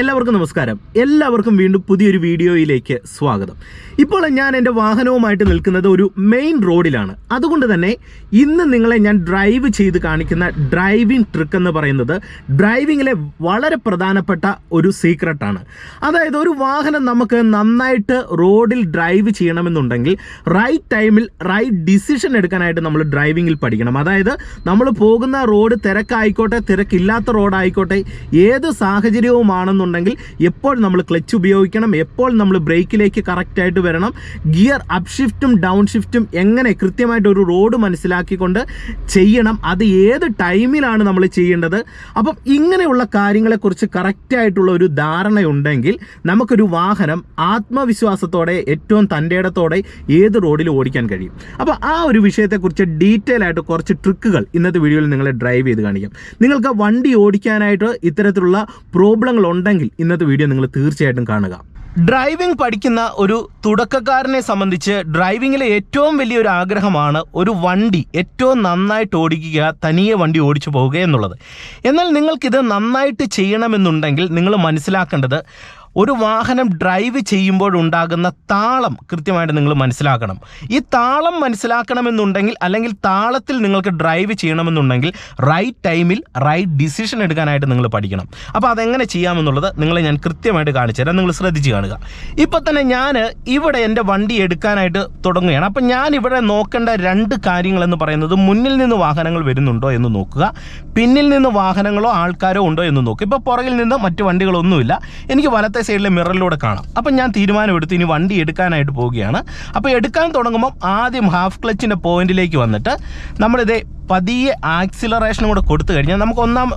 എല്ലാവർക്കും നമസ്കാരം. എല്ലാവർക്കും വീണ്ടും പുതിയൊരു വീഡിയോയിലേക്ക് സ്വാഗതം. ഇപ്പോൾ ഞാൻ എന്റെ വാഹനവുമായിട്ട് നിൽക്കുന്നത് ഒരു മെയിൻ റോഡിലാണ് അതുകൊണ്ട് തന്നെ ഇന്ന് നിങ്ങളെ ഞാൻ ഡ്രൈവ് ചെയ്ത് കാണിക്കുന്ന ഡ്രൈവിംഗ് ട്രിക്ക് എന്ന് പറയുന്നത് ഡ്രൈവിങ്ങിലെ വളരെ പ്രധാനപ്പെട്ട ഒരു സീക്രട്ടാണ് അതായത് ഒരു വാഹനം നമുക്ക് നന്നായിട്ട് റോഡിൽ ഡ്രൈവ് ചെയ്യണമെന്നുണ്ടെങ്കിൽ റൈറ്റ് ടൈമിൽ റൈറ്റ് ഡിസിഷൻ എടുക്കാനായിട്ട് നമ്മൾ ഡ്രൈവിങ്ങിൽ പഠിക്കണം. അതായത് നമ്മൾ പോകുന്ന റോഡ് തിരക്കായിക്കോട്ടെ തിരക്കില്ലാത്ത റോഡായിക്കോട്ടെ ഏത് സാഹചര്യവുമാണെന്നുണ്ടെങ്കിൽ എപ്പോൾ നമ്മൾ ക്ലച്ച് ഉപയോഗിക്കണം എപ്പോൾ നമ്മൾ ബ്രേക്കിലേക്ക് കറക്റ്റായിട്ട് വരണം ഗിയർ അപ്ഷിഫ്റ്റും ഡൗൺ ഷിഫ്റ്റും എങ്ങനെ കൃത്യമായിട്ട് ഒരു റോഡ് മനസ്സിലാക്കിക്കൊണ്ട് ചെയ്യണം അത് ഏത് ടൈമിലാണ് നമ്മൾ ചെയ്യേണ്ടത്? അപ്പം ഇങ്ങനെയുള്ള കാര്യങ്ങളെക്കുറിച്ച് കറക്റ്റായിട്ടുള്ള ഒരു ധാരണയുണ്ടെങ്കിൽ നമുക്കൊരു വാഹനം ആത്മവിശ്വാസത്തോടെ ഏറ്റവും തന്റെ ഇടത്തോടെ ഏത് റോഡിൽ ഓടിക്കാൻ കഴിയും. അപ്പോൾ ആ ഒരു വിഷയത്തെക്കുറിച്ച് ഡീറ്റെയിൽ ആയിട്ട് കുറച്ച് ട്രിക്കുകൾ ഇന്നത്തെ വീഡിയോയിൽ നിങ്ങളെ ഡ്രൈവ് ചെയ്ത് കാണിക്കാം. നിങ്ങൾക്ക് വണ്ടി ഓടിക്കാനായിട്ട് ഇത്തരത്തിലുള്ള പ്രോബ്ലങ്ങൾ ഉണ്ടെങ്കിൽ ഇന്നത്തെ വീഡിയോ നിങ്ങൾ തീർച്ചയായിട്ടും കാണുക. ഡ്രൈവിംഗ് പഠിക്കുന്ന ഒരു തുടക്കക്കാരനെ സംബന്ധിച്ച് ഡ്രൈവിങ്ങിലെ ഏറ്റവും വലിയൊരു ആഗ്രഹമാണ് ഒരു വണ്ടി ഏറ്റവും നന്നായിട്ട് ഓടിക്കുക തനിയെ വണ്ടി ഓടിച്ചു പോവുക എന്നുള്ളത്. എന്നാൽ നിങ്ങൾക്കിത് നന്നായിട്ട് ചെയ്യണമെന്നുണ്ടെങ്കിൽ നിങ്ങൾ മനസ്സിലാക്കേണ്ടത് ഒരു വാഹനം ഡ്രൈവ് ചെയ്യുമ്പോഴുണ്ടാകുന്ന താളം കൃത്യമായിട്ട് നിങ്ങൾ മനസ്സിലാക്കണം. ഈ താളം മനസ്സിലാക്കണമെന്നുണ്ടെങ്കിൽ അല്ലെങ്കിൽ താളത്തിൽ നിങ്ങൾക്ക് ഡ്രൈവ് ചെയ്യണമെന്നുണ്ടെങ്കിൽ റൈറ്റ് ടൈമിൽ റൈറ്റ് ഡിസിഷൻ എടുക്കാനായിട്ട് നിങ്ങൾ പഠിക്കണം. അപ്പോൾ അതെങ്ങനെ ചെയ്യാമെന്നുള്ളത് നിങ്ങളെ ഞാൻ കൃത്യമായിട്ട് കാണിച്ചു തരാം. നിങ്ങൾ ശ്രദ്ധിച്ച് കാണുക. ഇപ്പോൾ തന്നെ ഞാൻ ഇവിടെ എന്റെ വണ്ടി എടുക്കാനായിട്ട് തുടങ്ങുകയാണ്. അപ്പം ഞാൻ ഇവിടെ നോക്കേണ്ട രണ്ട് കാര്യങ്ങളെന്ന് പറയുന്നത് മുന്നിൽ നിന്ന് വാഹനങ്ങൾ വരുന്നുണ്ടോ എന്ന് നോക്കുക. പിന്നിൽ നിന്ന് വാഹനങ്ങളോ ആൾക്കാരോ ഉണ്ടോ എന്ന് നോക്കുക. ഇപ്പോൾ പുറകിൽ നിന്ന് മറ്റ് വണ്ടികളൊന്നുമില്ല. എനിക്ക് വലത്തെ സൈഡിലെ മിററിലൂടെ കാണാം. അപ്പം ഞാൻ തീരുമാനമെടുത്ത്. ഇനി വണ്ടി എടുക്കാനായിട്ട് പോവുകയാണ്. അപ്പോൾ എടുക്കാൻ തുടങ്ങുമ്പം ആദ്യം ഹാഫ് ക്ലച്ചിന്റെ പോയിന്റിലേക്ക് വന്നിട്ട് നമ്മളിത് പതിയെ ആക്സിലറേഷനും കൂടെ കൊടുത്തു കഴിഞ്ഞാൽ നമുക്ക് ഒന്നാം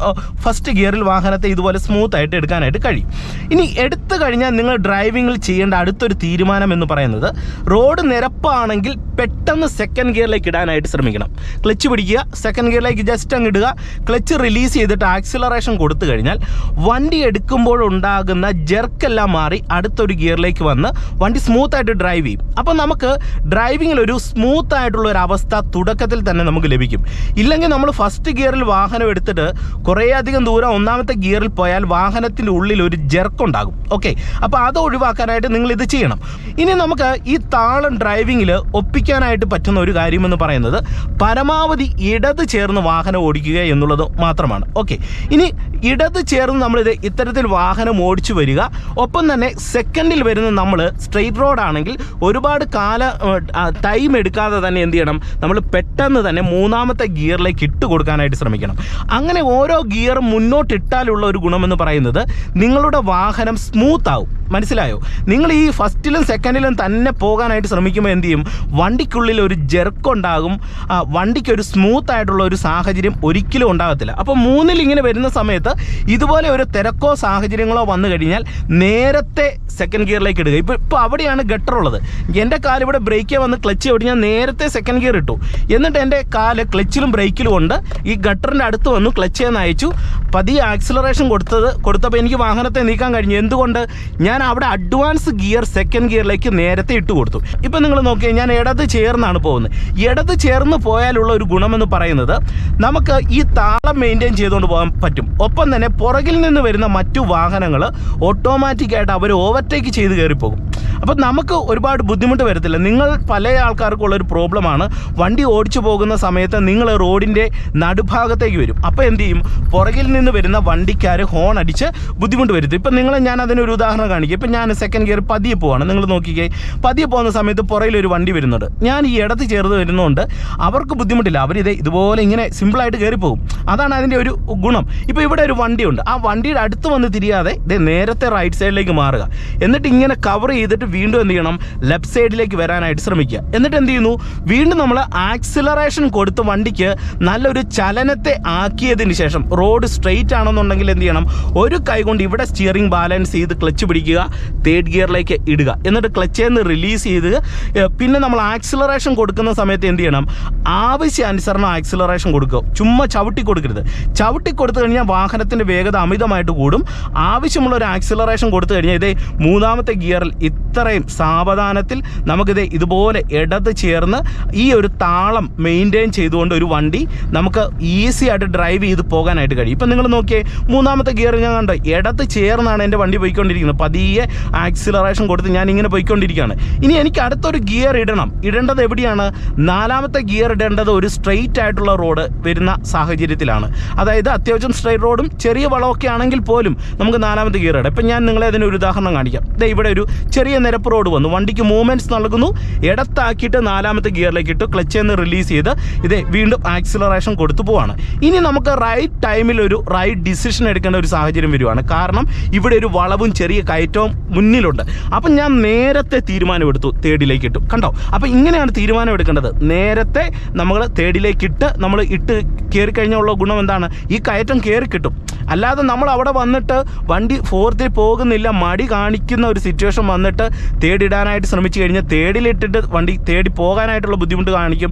ഫസ്റ്റ് ഗിയറിൽ വാഹനത്തെ ഇതുപോലെ സ്മൂത്ത് ആയിട്ട് എടുക്കാനായിട്ട് കഴിയും. ഇനി എടുത്തു കഴിഞ്ഞാൽ നിങ്ങൾ ഡ്രൈവിങ്ങിൽ ചെയ്യേണ്ട അടുത്തൊരു തീരുമാനം എന്ന് പറയുന്നത് റോഡ് നിരപ്പാണെങ്കിൽ പെട്ടെന്ന് സെക്കൻഡ് ഗിയറിലേക്ക് ഇടാനായിട്ട് ശ്രമിക്കണം. ക്ലച്ച് പിടിക്കുക സെക്കൻഡ് ഗിയറിലേക്ക് ജസ്റ്റ് അങ്ങ് ഇടുക. ക്ലച്ച് റിലീസ് ചെയ്തിട്ട് ആക്സിലറേഷൻ കൊടുത്തു കഴിഞ്ഞാൽ വണ്ടി എടുക്കുമ്പോഴുണ്ടാകുന്ന ജെർക്കെല്ലാം മാറി അടുത്തൊരു ഗിയറിലേക്ക് വന്ന് വണ്ടി സ്മൂത്തായിട്ട് ഡ്രൈവ് ചെയ്യും. അപ്പോൾ നമുക്ക് ഡ്രൈവിങ്ങിൽ ഒരു സ്മൂത്ത് ആയിട്ടുള്ള ഒരു അവസ്ഥ തുടക്കത്തിൽ തന്നെ നമുക്ക് ലഭിക്കും. ഇല്ലെങ്കിൽ നമ്മൾ ഫസ്റ്റ് ഗിയറിൽ വാഹനം എടുത്തിട്ട് കുറേയധികം ദൂരം ഒന്നാമത്തെ ഗിയറിൽ പോയാൽ വാഹനത്തിന്റെ ഉള്ളിൽ ഒരു ജെർക്ക് ഉണ്ടാകും. ഓക്കെ അപ്പോൾ അത് ഒഴിവാക്കാനായിട്ട് നിങ്ങൾ ഇത് ചെയ്യണം. ഇനി നമുക്ക് ഈ താളം ഡ്രൈവിങ്ങിൽ ഒപ്പിക്കാനായിട്ട് പറ്റുന്ന ഒരു കാര്യമെന്ന് പറയുന്നത് പരമാവധി ഇടത് ചേർന്ന് വാഹനം ഓടിക്കുക എന്നുള്ളത് മാത്രമാണ്. ഓക്കെ ഇനി ഇടത് ചേർന്ന് നമ്മളിത് ഇത്തരത്തിൽ വാഹനം ഓടിച്ചു വരിക. ഒപ്പം തന്നെ സെക്കൻഡിൽ വരുന്ന നമ്മൾ സ്ട്രെയിറ്റ് റോഡാണെങ്കിൽ ഒരുപാട് കാല ടൈം എടുക്കാതെ തന്നെ എന്ത് ചെയ്യണം? നമ്മൾ പെട്ടെന്ന് തന്നെ മൂന്നാമത്തെ ഗിയറിലേക്ക് ഇട്ട് കൊടുക്കാനായിട്ട് ശ്രമിക്കണം. അങ്ങനെ ഓരോ ഗിയറും മുന്നോട്ടിട്ടാലുള്ള ഒരു ഗുണമെന്ന് പറയുന്നത് നിങ്ങളുടെ വാഹനം സ്മൂത്ത് ആവും. മനസ്സിലായോ? നിങ്ങൾ ഈ ഫസ്റ്റിലും സെക്കൻഡിലും തന്നെ പോകാനായിട്ട് ശ്രമിക്കുമ്പോൾ എന്ത് ചെയ്യും? വണ്ടിക്കുള്ളിൽ ഒരു ജെർക്ക് ഉണ്ടാകും. വണ്ടിക്ക് ഒരു സ്മൂത്ത് ആയിട്ടുള്ള ഒരു സാഹചര്യം ഒരിക്കലും ഉണ്ടാകത്തില്ല. അപ്പോൾ മൂന്നിൽ ഇങ്ങനെ വരുന്ന സമയത്ത് ഇതുപോലെ ഒരു തിരക്കോ സാഹചര്യങ്ങളോ വന്നു കഴിഞ്ഞാൽ നേരത്തെ സെക്കൻഡ് ഗിയറിലേക്ക് ഇടുക. ഇപ്പോൾ ഇപ്പോൾ അവിടെയാണ് ഗട്ടർ ഉള്ളത്. എന്റെ കാലിവിടെ ബ്രേക്കേ വന്ന് ക്ലച്ച് ഓടി ഞാൻ നേരത്തെ സെക്കൻഡ് ഗിയർ ഇട്ടു. എന്നിട്ട് എന്റെ കാൽ ക്ലച്ചിലും ബ്രേക്കിലും ഉണ്ട്. ഈ ഗട്ടറിന്റെ അടുത്ത് വന്നു ക്ലച്ച് എന്ന് അയച്ചു. പതിയെ ആക്സിലറേഷൻ കൊടുത്തത് കൊടുത്തപ്പോൾ എനിക്ക് വാഹനത്തെ നീക്കാൻ കഴിഞ്ഞു. എന്തുകൊണ്ട്? ഞാൻ അവിടെ അഡ്വാൻസ് ഗിയർ സെക്കൻഡ് ഗിയറിലേക്ക് നേരത്തെ ഇട്ട് കൊടുത്തു. ഇപ്പം നിങ്ങൾ നോക്കിയാൽ ഞാൻ ഇടത് ചേർന്നാണ് പോകുന്നത്. ഇടത് ചേർന്ന് പോയാലുള്ള ഒരു ഗുണമെന്ന് പറയുന്നത് നമുക്ക് ഈ താളം മെയിന്റെയിൻ ചെയ്തുകൊണ്ട് പോകാൻ പറ്റും. ഒപ്പം തന്നെ പുറകിൽ നിന്ന് വരുന്ന മറ്റു വാഹനങ്ങൾ ഓട്ടോമാറ്റിക്കായിട്ട് അവർ ഓവർടേക്ക് ചെയ്ത് കയറിപ്പോകും. അപ്പം നമുക്ക് ഒരുപാട് ബുദ്ധിമുട്ട് വരത്തില്ല. നിങ്ങൾ പല ആൾക്കാർക്കും ഉള്ളൊരു പ്രോബ്ലമാണ്. വണ്ടി ഓടിച്ചു പോകുന്ന സമയത്ത് നിങ്ങൾ റോഡിന്റെ നടുഭാഗത്തേക്ക് വരും. അപ്പോൾ എന്ത് ചെയ്യും? പുറകിൽ നിന്ന് വരുന്ന വണ്ടിക്കാർ ഹോൺ അടിച്ച് ബുദ്ധിമുട്ട് വരുത്തും. ഇപ്പം നിങ്ങൾ ഞാൻ അതിനൊരു ഉദാഹരണം കാണിക്കും. ഇപ്പം ഞാൻ സെക്കൻഡ് ഗിയർ പതിയെ പോവാണ്. നിങ്ങൾ നോക്കിക്കേ. പതിയെ പോകുന്ന സമയത്ത് പുറകിലൊരു വണ്ടി വരുന്നുണ്ട്. ഞാൻ ഈ ഇടത്ത് ചേർന്ന് വരുന്നതുകൊണ്ട് അവർക്ക് ബുദ്ധിമുട്ടില്ല. അവരിത് ഇതുപോലെ ഇങ്ങനെ സിമ്പിളായിട്ട് കയറിപ്പോകും. അതാണ് അതിന്റെ ഒരു ഗുണം. ഇപ്പോൾ ഇവിടെ ഒരു വണ്ടിയുണ്ട്. ആ വണ്ടിയുടെ അടുത്ത് വന്ന് തിരിയാതെ ഇത് നേരത്തെ റൈറ്റ് സൈഡിലേക്ക് മാറുക. എന്നിട്ട് ഇങ്ങനെ കവർ ചെയ്തിട്ട് വീണ്ടും എന്ത് ചെയ്യണം ലെഫ്റ്റ് സൈഡിലേക്ക് വരാനായിട്ട് ശ്രമിക്കുക. എന്നിട്ട് എന്ത് ചെയ്യുന്നു? വീണ്ടും നമ്മൾ ആക്സിലറേഷൻ കൊടുത്ത് വണ്ടിക്ക് നല്ലൊരു ചലനത്തെ ആക്കിയതിന് ശേഷം റോഡ് സ്ട്രെയിറ്റ് ആണെന്നുണ്ടെങ്കിൽ എന്ത് ചെയ്യണം? ഒരു കൈ കൊണ്ട് ഇവിടെ സ്റ്റിയറിംഗ് ബാലൻസ് ചെയ്ത് ക്ലച്ച് പിടിക്കുക തേർഡ് ഗിയറിലേക്ക് ഇടുക. എന്നിട്ട് ക്ലച്ചിൽ നിന്ന് റിലീസ് ചെയ്ത് പിന്നെ നമ്മൾ ആക്സിലറേഷൻ കൊടുക്കുന്ന സമയത്ത് എന്ത് ചെയ്യണം? ആവശ്യാനുസരണം ആക്സിലറേഷൻ കൊടുക്കുക. ചുമ്മാ ചവിട്ടി കൊടുക്കരുത്. ചവിട്ടി കൊടുത്തു കഴിഞ്ഞാൽ വാഹനത്തിന്റെ വേഗത അമിതമായിട്ട് കൂടും. ആവശ്യമുള്ള ഒരു ആക്സിലറേഷൻ കൊടുത്തു കഴിഞ്ഞാൽ ഇതേ മൂന്നാമത്തെ ഗിയറിൽ ഇത്ര ഇത്രയും സാവധാനത്തിൽ നമുക്കിത് ഇതുപോലെ ഇടത് ചേർന്ന് ഈ ഒരു താളം മെയിന്റെയിൻ ചെയ്തുകൊണ്ട് ഒരു വണ്ടി നമുക്ക് ഈസി ആയിട്ട് ഡ്രൈവ് ചെയ്ത് പോകാനായിട്ട് കഴിയും. ഇപ്പം നിങ്ങൾ നോക്കിയേ മൂന്നാമത്തെ ഗിയർ ഞാൻ കണ്ടോ ഇടത്ത് ചേർന്നാണ് എന്റെ വണ്ടി പോയിക്കൊണ്ടിരിക്കുന്നത്. പതിയെ ആക്സിലറേഷൻ കൊടുത്ത് ഞാൻ ഇങ്ങനെ പോയിക്കൊണ്ടിരിക്കുകയാണ്. ഇനി എനിക്ക് അടുത്തൊരു ഗിയർ ഇടണം. ഇടേണ്ടത് എവിടെയാണ്? നാലാമത്തെ ഗിയർ ഇടേണ്ടത് ഒരു സ്ട്രെയിറ്റ് ആയിട്ടുള്ള റോഡ് വരുന്ന സാഹചര്യത്തിലാണ്. അതായത് അത്യാവശ്യം സ്ട്രെയിറ്റ് റോഡും ചെറിയ വളമൊക്കെ ആണെങ്കിൽ പോലും നമുക്ക് നാലാമത്തെ ഗിയർ ഇടാം. ഇപ്പം ഞാൻ നിങ്ങളെ അതിനൊരു ഉദാഹരണം കാണിക്കാം. ഇവിടെ ഒരു ചെറിയ നിരപ്പ് റോഡ് വന്നു. വണ്ടിക്ക് മൂവ്മെന്റ്സ് നൽകുന്നു. ഇടത്താക്കിയിട്ട് നാലാമത്തെ ഗിയറിലേക്ക് ഇട്ട്. ക്ലച്ച് എന്ന് റിലീസ് ചെയ്ത് ഇത് വീണ്ടും ആക്സിലറേഷൻ കൊടുത്തു പോവാണ്. ഇനി നമുക്ക് റൈറ്റ് ടൈമിൽ ഒരു റൈറ്റ് ഡിസിഷൻ എടുക്കേണ്ട ഒരു സാഹചര്യം വരുവാണ്. കാരണം ഇവിടെ ഒരു വളവും ചെറിയ കയറ്റവും മുന്നിലുണ്ട്. അപ്പം ഞാൻ നേരത്തെ തീരുമാനമെടുത്തു. തേർഡിലേക്ക് ഇട്ടു. കണ്ടോ? അപ്പം ഇങ്ങനെയാണ് തീരുമാനം എടുക്കേണ്ടത് നേരത്തെ നമ്മൾ തേർഡിലേക്ക് ഇട്ട് നമ്മൾ ഇട്ട് കയറി കഴിഞ്ഞുള്ള ഗുണം എന്താണ്? ഈ കയറ്റം കയറി കിട്ടും അല്ലാതെ നമ്മൾ അവിടെ വന്നിട്ട് വണ്ടി ഫോർത്തിൽ പോകുന്നില്ല മടി കാണിക്കുന്ന ഒരു സിറ്റുവേഷൻ വന്നിട്ട് തേടിടാനായിട്ട് ശ്രമിച്ചു കഴിഞ്ഞാൽ തേടിലിട്ടിട്ട് വണ്ടി തേടി പോകാനായിട്ടുള്ള ബുദ്ധിമുട്ട് കാണിക്കും.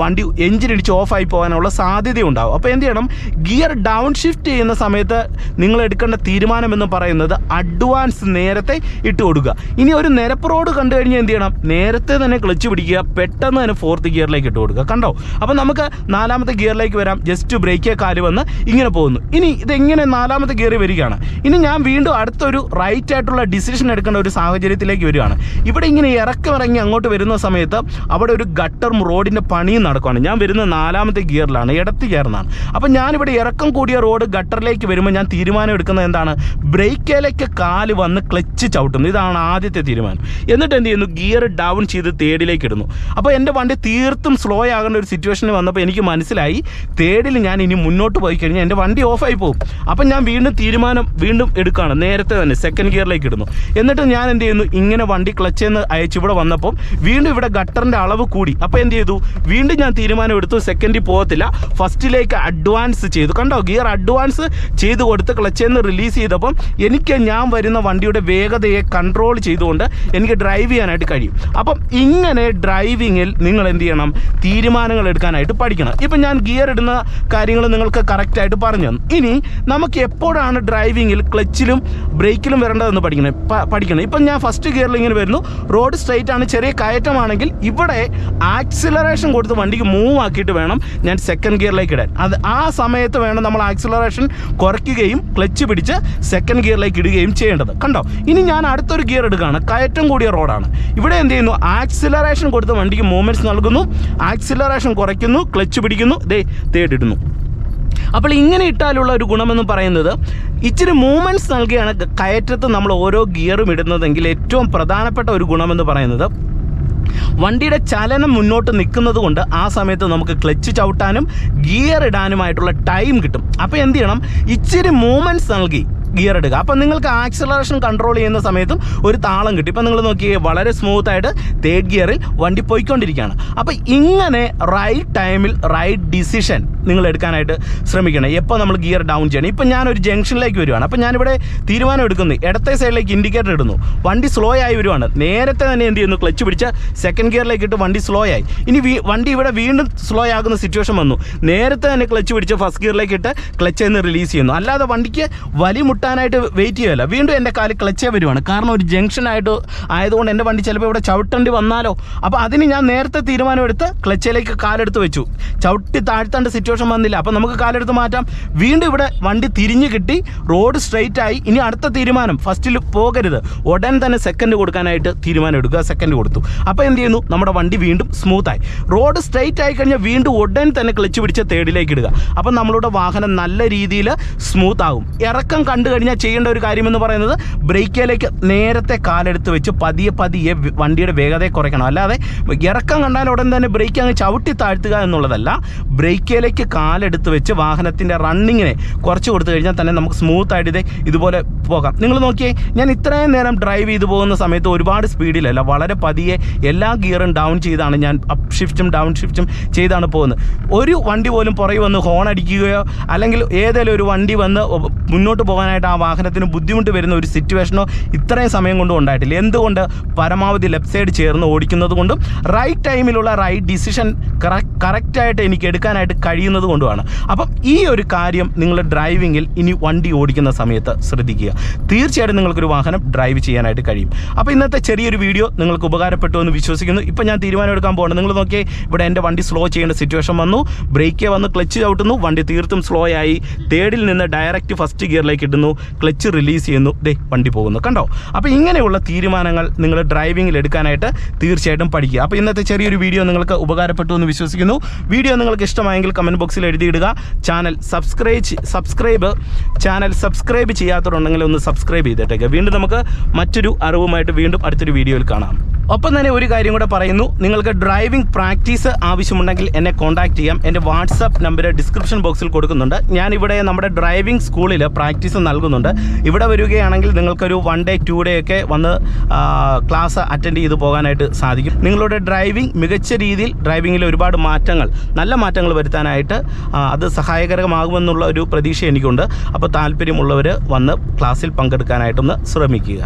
വണ്ടി എഞ്ചിൻ ഇടിച്ച് ഓഫായി പോകാനുള്ള സാധ്യതയുണ്ടാവും. അപ്പോൾ എന്ത് ചെയ്യണം? ഗിയർ ഡൗൺ ഷിഫ്റ്റ് ചെയ്യുന്ന സമയത്ത് നിങ്ങൾ എടുക്കേണ്ട തീരുമാനം എന്ന് പറയുന്നത് അഡ്വാൻസ് നേരത്തെ ഇട്ട് കൊടുക്കുക. ഇനി ഒരു നിരപ്പ് റോഡ് കണ്ടു കഴിഞ്ഞാൽ എന്ത് ചെയ്യണം? നേരത്തെ തന്നെ ക്ലച്ച് പിടിക്കുക പെട്ടെന്ന് തന്നെ ഫോർത്ത് ഗിയറിലേക്ക് ഇട്ട് കൊടുക്കുക. കണ്ടോ? അപ്പോൾ നമുക്ക് നാലാമത്തെ ഗിയറിലേക്ക് വരാം. ജസ്റ്റ് ബ്രേക്കേ കാൽ വന്ന് ഇങ്ങനെ പോകുന്നു. ഇനി ഇതെങ്ങനെ നാലാമത്തെ കയറി വരികയാണ്? ഇനി ഞാൻ വീണ്ടും അടുത്തൊരു റൈറ്റ് ആയിട്ടുള്ള ഡിസിഷൻ എടുക്കേണ്ട ഒരു സാഹചര്യത്തിലേക്ക് വരികയാണ്. ഇവിടെ ഇങ്ങനെ ഇറക്കമിറങ്ങി അങ്ങോട്ട് വരുന്ന സമയത്ത് അവിടെ ഒരു ഗട്ടറും റോഡിന്റെ പണിയും നടക്കുകയാണ് ഞാൻ വരുന്ന നാലാമത്തെ ഗിയറിലാണ് ഇടത്ത് ഗിയറിനാണ് അപ്പം ഞാനിവിടെ ഇറക്കം കൂടിയ റോഡ് ഗട്ടറിലേക്ക് വരുമ്പോൾ ഞാൻ തീരുമാനം എടുക്കുന്നത് എന്താണ്? ബ്രേക്കിലേക്ക് കാൽ വന്ന് ക്ലച്ച് ചവിട്ടുന്നു. ഇതാണ് ആദ്യത്തെ തീരുമാനം. എന്നിട്ട് എന്ത് ചെയ്യുന്നു? ഗിയർ ഡൗൺ ചെയ്ത് തേടിലേക്ക് ഇടുന്നു. അപ്പോൾ എന്റെ വണ്ടി തീർത്തും സ്ലോ ആകേണ്ട ഒരു സിറ്റുവേഷനിൽ വന്നപ്പോൾ എനിക്ക് മനസ്സിലായി. തേർഡിൽ ഞാൻ ഇനി മുന്നോട്ട് പോയി കഴിഞ്ഞാൽ എന്റെ വണ്ടി ഓഫായി പോകും. അപ്പം ഞാൻ വീണ്ടും തീരുമാനം വീണ്ടും എടുക്കുകയാണ്. നേരത്തെ തന്നെ സെക്കൻഡ് ഗിയറിലേക്ക് ഇടുന്നു. എന്നിട്ട് ഞാൻ എന്ത് ചെയ്യുന്നു? ഇങ്ങനെ വണ്ടി ക്ലച്ച് എന്ന് അയച്ച് ഇവിടെ വന്നപ്പോൾ വീണ്ടും ഇവിടെ ഗട്ടറിന്റെ അളവ് കൂടി. അപ്പോൾ എന്ത് ചെയ്തു? വീണ്ടും ഞാൻ തീരുമാനം എടുത്തു. സെക്കൻഡിൽ പോകത്തില്ല. ഫസ്റ്റിലേക്ക് അഡ്വാൻസ് ചെയ്തു. കണ്ടോ? ഗിയർ അഡ്വാൻസ് ചെയ്ത് കൊടുത്ത് ക്ലച്ച് എന്ന് റിലീസ് ചെയ്തപ്പം എനിക്ക് ഞാൻ വരുന്ന വണ്ടിയുടെ വേഗതയെ കൺട്രോൾ ചെയ്തുകൊണ്ട് എനിക്ക് ഡ്രൈവ് ചെയ്യാനായിട്ട് കഴിയും. അപ്പം ഇങ്ങനെ ഡ്രൈവിങ്ങിൽ നിങ്ങൾ എന്ത് ചെയ്യണം? തീരുമാനങ്ങൾ എടുക്കാനായിട്ട് പഠിക്കണം. ഇപ്പം ഞാൻ ഗിയർ ഇടുന്ന കാര്യങ്ങൾ നിങ്ങൾക്ക് കറക്റ്റായിട്ട് പറഞ്ഞു തന്നു. ഇനി നമുക്ക് എപ്പോഴാണ് ഡ്രൈവിങ്ങിൽ ക്ലച്ചിലും ബ്രേക്കിലും വരേണ്ടതെന്ന് പഠിക്കണം? പഠിക്കണം. ഇപ്പം ഞാൻ ഫസ്റ്റ് ഗിയറിൽ ഇങ്ങനെ വരുന്നു. റോഡ് സ്ട്രൈറ്റ് ആണ് ചെറിയ കയറ്റമാണെങ്കിൽ ഇവിടെ ആക്സിലറേഷൻ കൊടുത്ത് വണ്ടിക്ക് മൂവ് ആക്കിയിട്ട് വേണം ഞാൻ സെക്കൻഡ് ഗിയറിലേക്ക് ഇടാൻ. അത് ആ സമയത്ത് വേണം നമ്മൾ ആക്സിലറേഷൻ കുറയ്ക്കുകയും ക്ലച്ച് പിടിച്ച് സെക്കൻഡ് ഗിയറിലേക്ക് ഇടുകയും ചെയ്യേണ്ടത്. കണ്ടോ? ഇനി ഞാൻ അടുത്തൊരു ഗിയർ എടുക്കുകയാണ്. കയറ്റം കൂടിയ റോഡാണ് ഇവിടെ എന്ത് ചെയ്യുന്നു? ആക്സിലറേഷൻ കൊടുത്ത് വണ്ടിക്ക് മൂവ്മെന്റ്സ് നൽകുന്നു. ആക്സിലറേഷൻ കുറയ്ക്കുന്നു ക്ലച്ച് പിടിക്കുന്നു. ദേ തേടിടുന്നു അപ്പോൾ ഇങ്ങനെ ഇട്ടാലുള്ള ഒരു ഗുണമെന്ന് പറയുന്നത് ഇച്ചിരി മൂവ്മെന്റ്സ് നൽകിയാണ് കയറ്റത്ത് നമ്മൾ ഓരോ ഗിയറും ഇടുന്നതെങ്കിൽ ഏറ്റവും പ്രധാനപ്പെട്ട ഒരു ഗുണമെന്ന് പറയുന്നത് വണ്ടിയുടെ ചലനം മുന്നോട്ട് നിൽക്കുന്നത് കൊണ്ട് ആ സമയത്ത് നമുക്ക് ക്ലച്ച് ചവിട്ടാനും ഗിയർ ഇടാനുമായിട്ടുള്ള ടൈം കിട്ടും. അപ്പോൾ എന്ത് ചെയ്യണം? ഇച്ചിരി മൂവ്മെന്റ്സ് നൽകി ഗിയർ എടുക്കുക. അപ്പം നിങ്ങൾക്ക് ആക്സിലറേഷൻ കൺട്രോൾ ചെയ്യുന്ന സമയത്തും ഒരു താളം കിട്ടി. ഇപ്പം നിങ്ങൾ നോക്കിയേ വളരെ സ്മൂത്ത് ആയിട്ട് തേർഡ് ഗിയറിൽ വണ്ടി പോയിക്കൊണ്ടിരിക്കുകയാണ്. അപ്പോൾ ഇങ്ങനെ റൈറ്റ് ടൈമിൽ റൈറ്റ് ഡിസിഷൻ നിങ്ങൾ എടുക്കാനായിട്ട് ശ്രമിക്കണം. എപ്പോൾ നമ്മൾ ഗിയർ ഡൗൺ ചെയ്യണം? ഇപ്പം ഞാനൊരു ജംഗ്ഷനിലേക്ക് വരുവാണ്. അപ്പം ഞാനിവിടെ തീരുമാനം എടുക്കുന്നു. ഇടത്തെ സൈഡിലേക്ക് ഇൻഡിക്കേറ്റർ ഇടുന്നു. വണ്ടി സ്ലോ ആയി വരുവാണ്. നേരത്തെ തന്നെ എന്ത് ചെയ്യുന്നു? ക്ലച്ച് പിടിച്ച സെക്കൻഡ് ഗിയറിലേക്ക് ഇട്ട് വണ്ടി സ്ലോ ആയി. ഇനി വണ്ടി ഇവിടെ വീണ്ടും സ്ലോ ആകുന്ന സിറ്റുവേഷൻ വന്നു. നേരത്തെ തന്നെ ക്ലച്ച് പിടിച്ച് ഫസ്റ്റ് ഗിയറിലേക്ക് ഇട്ട് ക്ലച്ച് എന്ന് റിലീസ് ചെയ്യുന്നു. അല്ലാതെ വണ്ടിക്ക് വലി മുട്ടാനായിട്ട് വെയിറ്റ് ചെയ്യല്ല വീണ്ടും എന്റെ കാൽ ക്ലച്ചേ വരുവാണ്. കാരണം ഒരു ജംഗ്ഷൻ ആയിട്ട് ആയതുകൊണ്ട് എന്റെ വണ്ടി ചിലപ്പോൾ ഇവിടെ ചവിട്ടേണ്ടി വന്നാലോ? അപ്പോൾ അതിന് ഞാൻ നേരത്തെ തീരുമാനമെടുത്ത് ക്ലച്ചിലേക്ക് കാലെടുത്ത് വെച്ചു. ചവിട്ടി താഴ്ത്തേണ്ട സിറ്റുവേഷൻ വന്നില്ല. അപ്പോൾ നമുക്ക് കാലെടുത്ത് മാറ്റാം. വീണ്ടും ഇവിടെ വണ്ടി തിരിഞ്ഞ് കിട്ടി. റോഡ് സ്ട്രെയിറ്റ് ആയി. ഇനി അടുത്ത തീരുമാനം. ഫസ്റ്റിൽ പോകരുത്. ഉടൻ തന്നെ സെക്കൻഡ് കൊടുക്കാനായിട്ട് തീരുമാനം എടുക്കുക. സെക്കൻഡ് കൊടുത്തു. അപ്പോൾ എന്ത് ചെയ്യുന്നു? നമ്മുടെ വണ്ടി വീണ്ടും സ്മൂത്തായി റോഡ് സ്ട്രെയിറ്റ് ആയി കഴിഞ്ഞാൽ വീണ്ടും ഉടൻ തന്നെ ക്ലച്ച് പിടിച്ച് തേടിലേക്ക് ഇടുക. അപ്പം നമ്മളുടെ വാഹനം നല്ല രീതിയിൽ സ്മൂത്ത് ആകും. ഇറക്കം കണ്ടു കഴിഞ്ഞാൽ ചെയ്യേണ്ട ഒരു കാര്യമെന്ന് പറയുന്നത് ബ്രേക്കിലേക്ക് നേരത്തെ കാലെടുത്ത് വെച്ച് പതിയെ പതിയെ വണ്ടിയുടെ വേഗതയെ കുറയ്ക്കണം. അല്ലാതെ ഇറക്കം കണ്ടാൽ ഉടൻ തന്നെ ബ്രേക്ക് അങ്ങ് ചവിട്ടി താഴ്ത്തുക എന്നുള്ളതല്ല. ബ്രേക്കിലേക്ക് കാലെടുത്ത് വെച്ച് വാഹനത്തിന്റെ റണ്ണിങ്ങിനെ കുറച്ച് കൊടുത്തു കഴിഞ്ഞാൽ തന്നെ നമുക്ക് സ്മൂത്ത് ആയിട്ട് ഇത് ഇതുപോലെ പോകാം. നിങ്ങൾ നോക്കിയേ ഞാൻ ഇത്രയും നേരം ഡ്രൈവ് ചെയ്തു പോകുന്ന സമയത്ത് ഒരുപാട് സ്പീഡിലല്ല വളരെ പതിയെ എല്ലാ ഗിയറും ഡൗൺ ചെയ്താണ് ഞാൻ അപ്പ് ഷിഫ്റ്റും ഡൗൺ ഷിഫ്റ്റും ചെയ്താണ് പോകുന്നത്. ഒരു വണ്ടി പോലും പുറകെ വന്ന് ഹോൺ അടിക്കുകയോ അല്ലെങ്കിൽ ഏതെങ്കിലും ഒരു വണ്ടി വന്ന് മുന്നോട്ട് പോകാനായിട്ട് ആ വാഹനത്തിന് ബുദ്ധിമുട്ട് വരുന്ന ഒരു സിറ്റുവേഷനോ ഇത്രയും സമയം കൊണ്ടും ഉണ്ടായിട്ടില്ല. എന്തുകൊണ്ട്? പരമാവധി ലെഫ്റ്റ് സൈഡ് ചേർന്ന് ഓടിക്കുന്നത് കൊണ്ടും റൈറ്റ് ടൈമിലുള്ള റൈറ്റ് ഡിസിഷൻ കറക്റ്റ് കറക്റ്റായിട്ട് എനിക്ക് എടുക്കാനായിട്ട് കഴിയുന്നു അറിയുന്നത് കൊണ്ടുമാണ്. അപ്പം ഈ ഒരു കാര്യം നിങ്ങൾ ഡ്രൈവിങ്ങിൽ ഇനി വണ്ടി ഓടിക്കുന്ന സമയത്ത് ശ്രദ്ധിക്കുക. തീർച്ചയായിട്ടും നിങ്ങൾക്കൊരു വാഹനം ഡ്രൈവ് ചെയ്യാനായിട്ട് കഴിയും. അപ്പോൾ ഇന്നത്തെ ചെറിയൊരു വീഡിയോ നിങ്ങൾക്ക് ഉപകാരപ്പെട്ടു എന്ന് വിശ്വസിക്കുന്നു. ഇപ്പം ഞാൻ തീരുമാനം എടുക്കാൻ പോകണം നിങ്ങൾ നോക്കിയേ ഇവിടെ എന്റെ വണ്ടി സ്ലോ ചെയ്യേണ്ട സിറ്റുവേഷൻ വന്നു. ബ്രേക്ക് വന്ന് ക്ലച്ച് ചവിട്ടുന്നു. വണ്ടി തീർത്തും സ്ലോ ആയി. തേർഡിൽ നിന്ന് ഡയറക്റ്റ് ഫസ്റ്റ് ഗിയറിലേക്ക് ഇടുന്നു. ക്ലച്ച് റിലീസ് ചെയ്യുന്നു. ദേ വണ്ടി പോകുന്നു. കണ്ടോ? അപ്പോൾ ഇങ്ങനെയുള്ള തീരുമാനങ്ങൾ നിങ്ങൾ ഡ്രൈവിങ്ങിൽ എടുക്കാനായിട്ട് തീർച്ചയായിട്ടും പഠിക്കുക. അപ്പോൾ ഇന്നത്തെ ചെറിയൊരു വീഡിയോ നിങ്ങൾക്ക് ഉപകാരപ്പെട്ടു എന്ന് വിശ്വസിക്കുന്നു. വീഡിയോ നിങ്ങൾക്ക് ഇഷ്ടമായെങ്കിൽ കമന്റ് ബോക്സിൽ എഴുതിയിടുക. Channel subscribe subscribe channel subscribe ചെയ്യാത്തവരുണ്ടെങ്കിൽ ഒന്ന് സബ്സ്ക്രൈബ് ചെയ്തിട്ടേക്ക് വീണ്ടും നമുക്ക് മറ്റൊരു അറിവുമായിട്ട് വീണ്ടും അടുത്തൊരു വീഡിയോയിൽ കാണാം. ഒപ്പം തന്നെ ഒരു കാര്യം കൂടെ പറയുന്നു. നിങ്ങൾക്ക് ഡ്രൈവിംഗ് പ്രാക്ടീസ് ആവശ്യമുണ്ടെങ്കിൽ എന്നെ കോൺടാക്ട് ചെയ്യാം. എന്റെ വാട്സപ്പ് നമ്പർ ഡിസ്ക്രിപ്ഷൻ ബോക്സിൽ കൊടുക്കുന്നുണ്ട്. ഞാൻ ഇവിടെ നമ്മുടെ ഡ്രൈവിംഗ് സ്കൂളിൽ പ്രാക്ടീസ് നൽകുന്നുണ്ട്. ഇവിടെ വരികയാണെങ്കിൽ നിങ്ങൾക്കൊരു വൺ ഡേ ടു ഡേ ഒക്കെ വന്ന് ക്ലാസ് അറ്റൻഡ് ചെയ്ത് പോകാനായിട്ട് സാധിക്കും. നിങ്ങളുടെ ഡ്രൈവിംഗ് മികച്ച രീതിയിൽ ഡ്രൈവിങ്ങിൽ ഒരുപാട് മാറ്റങ്ങൾ നല്ല മാറ്റങ്ങൾ വരുത്താനായിട്ട് അത് സഹായകരമാകുമെന്നുള്ള ഒരു പ്രതീക്ഷ എനിക്കുണ്ട്. അപ്പോൾ താല്പര്യമുള്ളവർ വന്ന് ക്ലാസ്സിൽ പങ്കെടുക്കാനായിട്ടൊന്ന് ശ്രമിക്കുക.